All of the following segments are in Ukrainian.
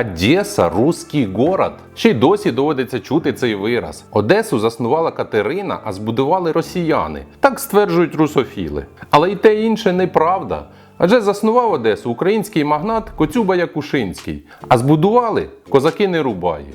Одеса русський город. Ще й досі доводиться чути цей вираз. Одесу заснувала Катерина, а збудували росіяни. Так стверджують русофіли. Але й те інше неправда. Адже заснував Одесу український магнат Коцюба Якушинський, а збудували козаки Нерубаї.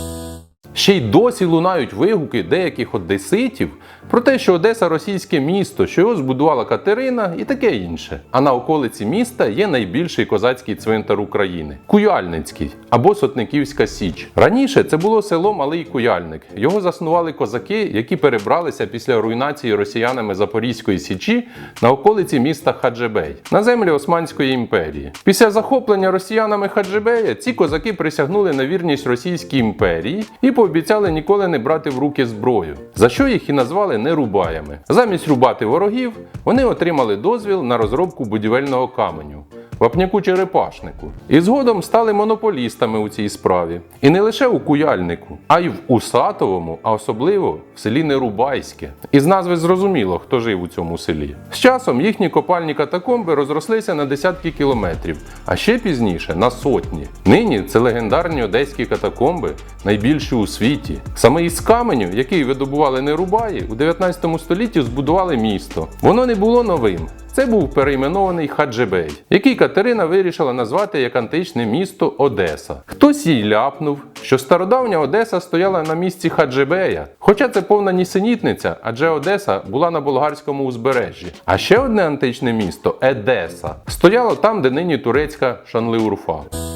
Ще й досі лунають вигуки деяких одеситів про те, що Одеса російське місто, що його збудувала Катерина і таке інше. А на околиці міста є найбільший козацький цвинтар України Куяльницький або Сотниківська Січ. Раніше це було село Малий Куяльник. Його заснували козаки, які перебралися після руйнації росіянами Запорізької Січі на околиці міста Хаджебей на землі Османської імперії. Після захоплення росіянами Хаджебея ці козаки присягнули на вірність Російській імперії і пообіцяли ніколи не брати в руки зброю, за що їх і назвали нерубаями. Замість рубати ворогів, вони отримали дозвіл на розробку будівельного каменю. Вапняку черепашнику, і згодом стали монополістами у цій справі. І не лише у Куяльнику, а й в Усатовому, а особливо в селі Нерубайське. Із назви зрозуміло, хто жив у цьому селі. З часом їхні копальні катакомби розрослися на десятки кілометрів, а ще пізніше на сотні. Нині це легендарні одеські катакомби, найбільші у світі. Саме із каменю, який видобували Нерубаї, у 19 столітті збудували місто. Воно не було новим. Це був перейменований Хаджибей, який Катерина вирішила назвати як античне місто Одеса. Хтось їй ляпнув, що стародавня Одеса стояла на місці Хаджибея, Хоча це повна нісенітниця, адже Одеса була на болгарському узбережжі. А ще одне античне місто Едеса стояло там, де нині турецька Шанлиурфа.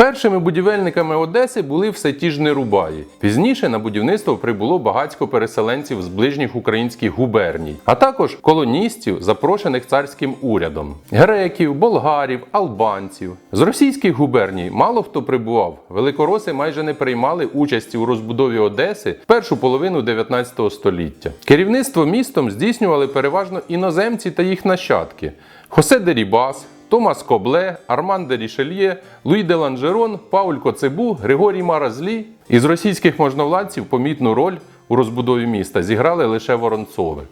Першими будівельниками Одеси були все ті ж Нерубаї. Пізніше на будівництво прибуло багатько переселенців з ближніх українських губерній, а також колоністів, запрошених царським урядом: греків, болгарів, албанців. З російських губерній мало хто прибував. Великороси майже не приймали участі у розбудові Одеси в першу половину 19 століття. Керівництво містом здійснювали переважно іноземці та їх нащадки: Хосе де Рібас, Томас Кобле, Арман де Рішельє, Луї де Ланжерон, Пауль Коцебу, Григорій Маразлі. Із російських можновладців помітну роль у розбудові міста зіграли лише Воронцови.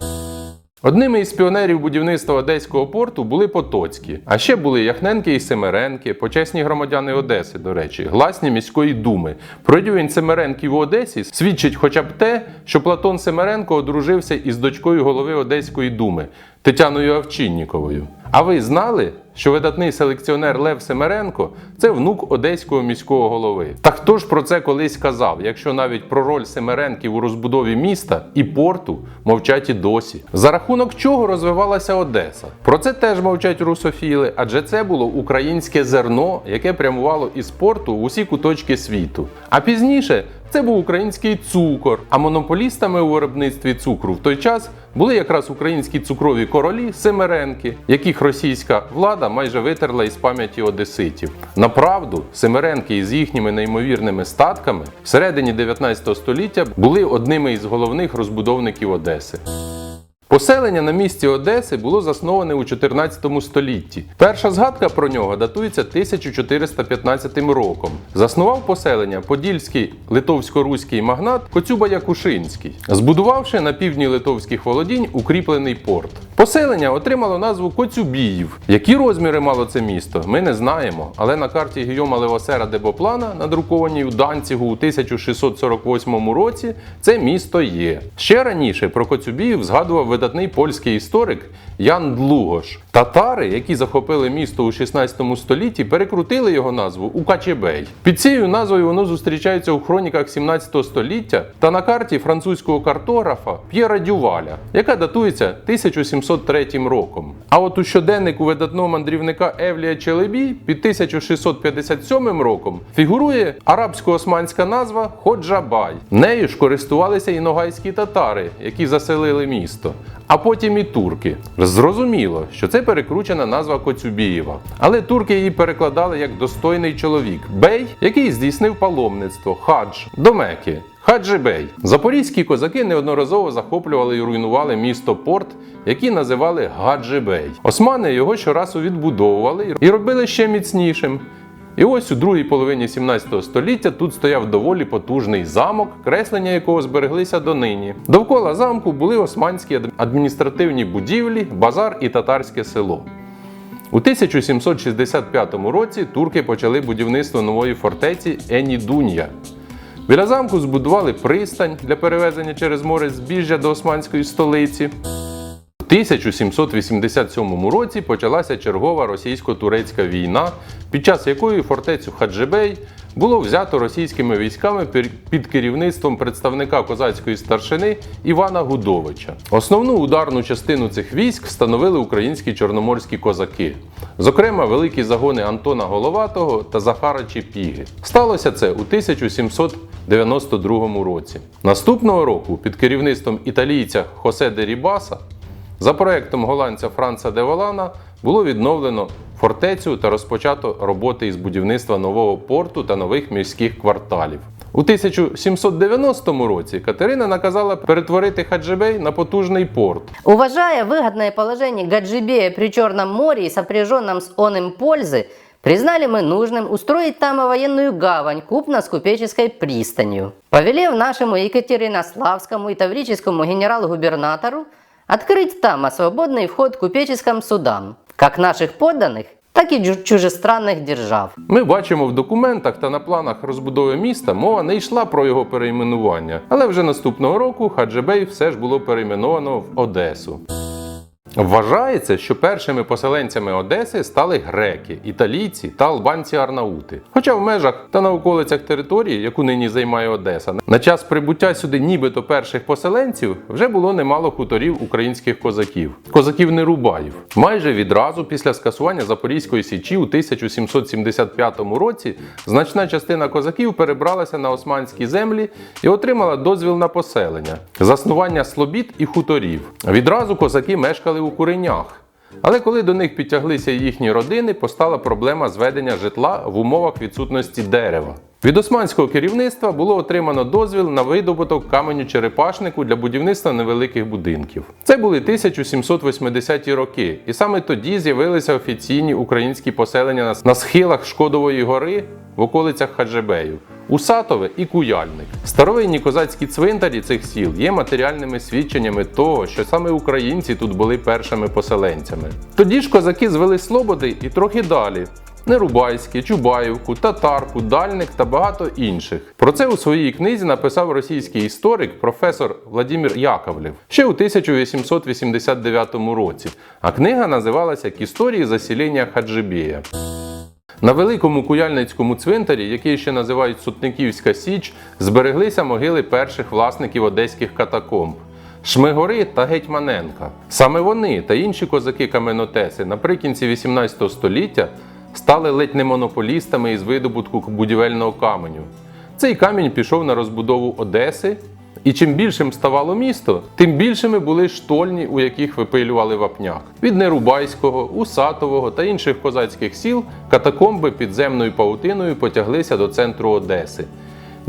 Одними із піонерів будівництва Одеського порту були Потоцькі, а ще були Яхненки і Семеренки, почесні громадяни Одеси, до речі, гласні міської думи. Про рівень Семеренків у Одесі свідчить хоча б те, що Платон Семеренко одружився із дочкою голови Одеської думи Тетяною Овчинніковою. А ви знали, що видатний селекціонер Лев Семеренко це внук одеського міського голови? Та хто ж про це колись казав, якщо навіть про роль Семеренків у розбудові міста і порту мовчать і досі? За рахунок чого розвивалася Одеса? Про це теж мовчать русофіли, адже це було українське зерно, яке прямувало із порту в усі куточки світу. А пізніше це був український цукор. А монополістами у виробництві цукру в той час були якраз українські цукрові королі Семеренки, яких російська влада майже витерла із пам'яті одеситів. Направду, Семеренки із їхніми неймовірними статками всередині 19 століття були одними із головних розбудовників Одеси. Поселення на місці Одеси було засноване у 14 столітті. Перша згадка про нього датується 1415 роком. Заснував поселення подільський литовсько-руський магнат Коцюба Якушинський, збудувавши на півдні литовських володінь укріплений порт. Поселення отримало назву Коцюбіїв. Які розміри мало це місто, ми не знаємо, але на карті Гійома Левосера де Боплана, надрукованій у Данцігу у 1648 році, це місто є. Ще раніше про Коцюбіїв згадував видатний польський історик Ян Длугош. Татари, які захопили місто у 16 столітті, перекрутили його назву у Качебей. Під цією назвою воно зустрічається у хроніках 17 століття та на карті французького картографа П'єра Дюваля, яка датується 1703 роком. А от у щоденнику видатного мандрівника Евлія Челебі під 1657 роком фігурує арабсько-османська назва Ходжабай. Нею ж користувалися і ногайські татари, які заселили місто, а потім і турки. Зрозуміло, що це перекручена назва Коцюбієва, але турки її перекладали як достойний чоловік бей, який здійснив паломництво хадж до Мекки. Хаджибей. Запорізькі козаки неодноразово захоплювали і руйнували місто Порт, який називали Гаджибей. Османи його щоразу відбудовували і робили ще міцнішим. І ось у другій половині 17 століття тут стояв доволі потужний замок, креслення якого збереглися донині. Довкола замку були османські адміністративні будівлі, базар і татарське село. У 1765 році турки почали будівництво нової фортеці Енідунья. Біля замку збудували пристань для перевезення через море збіжжя до османської столиці. У 1787 році почалася чергова російсько-турецька війна, під час якої фортецю Хаджибей було взято російськими військами під керівництвом представника козацької старшини Івана Гудовича. Основну ударну частину цих військ становили українські чорноморські козаки, зокрема великі загони Антона Головатого та Захара Чепіги. Сталося це у 1792 році. Наступного року під керівництвом італійця Хосе де Рібаса за проектом голландця Франца де Волана було відновлено фортецю та розпочато роботи із будівництва нового порту та нових міських кварталів. У 1790 році Катерина наказала перетворити Хаджибей на потужний порт. Уважая выгодное положение Гаджибея при Черном море и сопряженном с он им пользы, признали мы нужным устроить там и военную гавань купно с купеческой пристанью. Повелев нашему Екатеринославскому и Таврическому генерал-губернатору открыть там а свободный вход купеческим судам, как наших подданных, так и чу- чужестранных держав. Ми бачимо в документах та на планах розбудови міста мова не йшла про його перейменування, але вже наступного року Хаджибей все ж було перейменовано в Одесу. Вважається, що першими поселенцями Одеси стали греки, італійці та албанці-арнаути. Хоча в межах та на околицях території, яку нині займає Одеса, на час прибуття сюди нібито перших поселенців вже було немало хуторів українських козаків, козаків Нерубаїв. Майже відразу після скасування Запорізької січі у 1775 році значна частина козаків перебралася на османські землі і отримала дозвіл на поселення, заснування слобід і хуторів. Відразу козаки мешкали у куренях. Але коли до них підтяглися їхні родини, постала проблема зведення житла в умовах відсутності дерева. Від османського керівництва було отримано дозвіл на видобуток каменю черепашнику для будівництва невеликих будинків. Це були 1780-ті роки, і саме тоді з'явилися офіційні українські поселення на- схилах Шкодової гори в околицях Хаджибею. Усатове і Куяльник. Старовинні козацькі цвинтарі цих сіл є матеріальними свідченнями того, що саме українці тут були першими поселенцями. Тоді ж козаки звели слободи і трохи далі. Нерубайське, Чубаївку, Татарку, Дальник та багато інших. Про це у своїй книзі написав російський історик професор Владимир Яковлєв ще у 1889 році. А книга називалася «К історії заселення Хаджибія. На великому куяльницькому цвинтарі, який ще називають Сутниківська Січ, збереглися могили перших власників одеських катакомб. Шмигори та Гетьманенка. Саме вони та інші козаки-каменотеси наприкінці 18 століття стали ледь не монополістами із видобутку будівельного каменю. Цей камінь пішов на розбудову Одеси, і чим більшим ставало місто, тим більшими були штольні, у яких випилювали вапняк. Від Нерубайського, Усатового та інших козацьких сіл катакомби підземною паутиною потяглися до центру Одеси.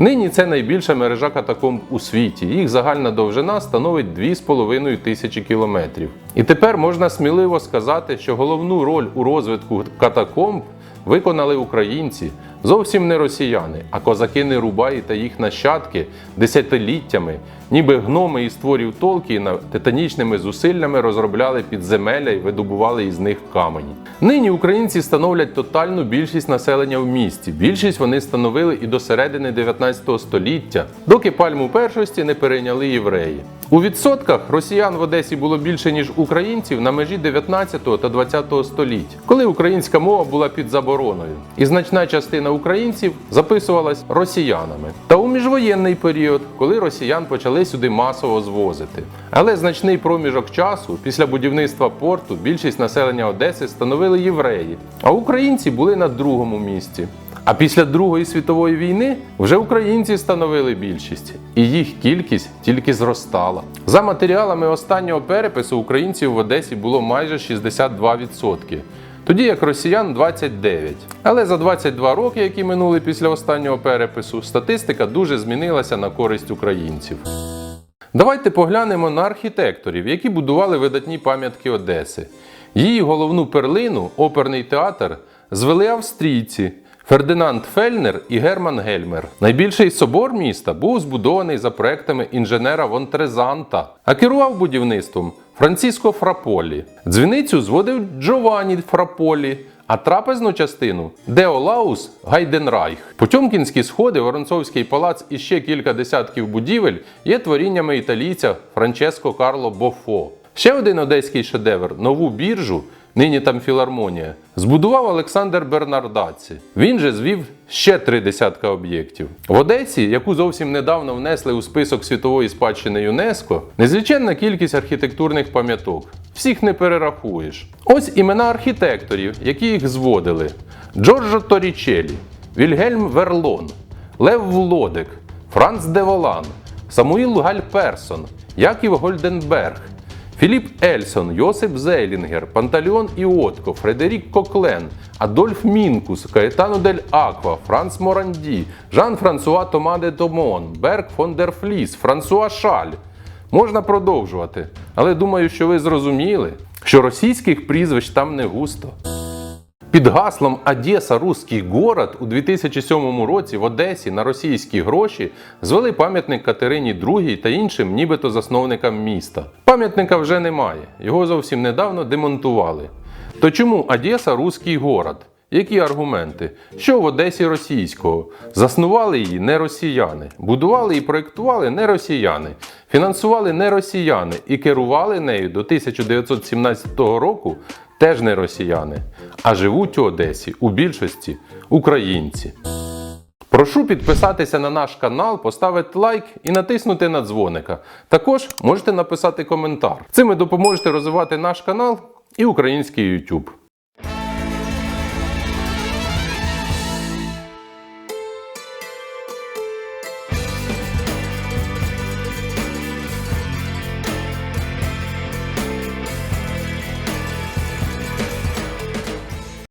Нині це найбільша мережа катакомб у світі. Їх загальна довжина становить 2,5 тисячі кілометрів. І тепер можна сміливо сказати, що головну роль у розвитку катакомб виконали українці, зовсім не росіяни, а козаки Нерубаї та їх нащадки десятиліттями, ніби гноми із творів Толкіна титанічними зусиллями розробляли підземелля і видобували із них камені. Нині українці становлять тотальну більшість населення в місті. Більшість вони становили і до середини 19 століття, доки пальму першості не перейняли євреї. У відсотках росіян в Одесі було більше, ніж українців на межі 19 та 20 століть, коли українська мова була під забороною, і значна частина українців записувалась росіянами. Та у міжвоєнний період, коли росіян почали сюди масово звозити. Але значний проміжок часу після будівництва порту більшість населення Одеси становили євреї, а українці були на другому місці. А після Другої світової війни вже українці становили більшість, і їх кількість тільки зростала. За матеріалами останнього перепису українців в Одесі було майже 62%, тоді як росіян 29%. Але за 22 роки, які минули після останнього перепису, статистика дуже змінилася на користь українців. Давайте поглянемо на архітекторів, які будували видатні пам'ятки Одеси. Її головну перлину, оперний театр, звели австрійці Фердинанд Фельнер і Герман Гельмер. Найбільший собор міста був збудований за проектами інженера Вонтрезанта, а керував будівництвом Франциско Фраполі. Дзвіницю зводив Джованні Фраполі. А трапезну частину Деолаус Гайденрайх. Потьомкінські сходи, Воронцовський палац і ще кілька десятків будівель є творіннями італійця Франческо Карло Бофо. Ще один одеський шедевр нову біржу, нині там філармонія, збудував Олександр Бернардаці. Він же звів ще три десятка об'єктів. В Одесі, яку зовсім недавно внесли у список світової спадщини ЮНЕСКО, незліченна кількість архітектурних пам'яток. Всіх не перерахуєш. Ось імена архітекторів, які їх зводили: Джорджо Торічелі, Вільгельм Верлон, Лев Влодик, Франц Деволан, Самуїл Гальперсон, Яків Гольденберг, Філіп Ельсон, Йосип Зейлінгер, Панталіон Іотко, Фредерік Коклен, Адольф Мінкус, Каетано дель Аква, Франц Моранді, Жан-Франсуа Тома де Томон, Берг фон дер Фліс, Франсуа Шаль. Можна продовжувати, але думаю, що ви зрозуміли, що російських прізвищ там не густо. Під гаслом Одеса Руський город у 2007 році в Одесі на російські гроші звели пам'ятник Катерині II та іншим нібито засновникам міста. Пам'ятника вже немає, його зовсім недавно демонтували. То чому Одеса Руський город? Які аргументи? Що в Одесі російського? Заснували її не росіяни, будували і проєктували не росіяни, фінансували не росіяни і керували нею до 1917 року теж не росіяни, а живуть у Одесі у більшості українці. Прошу підписатися на наш канал, поставити лайк і натиснути на дзвоника. Також можете написати коментар. Цим ви допоможете розвивати наш канал і український YouTube.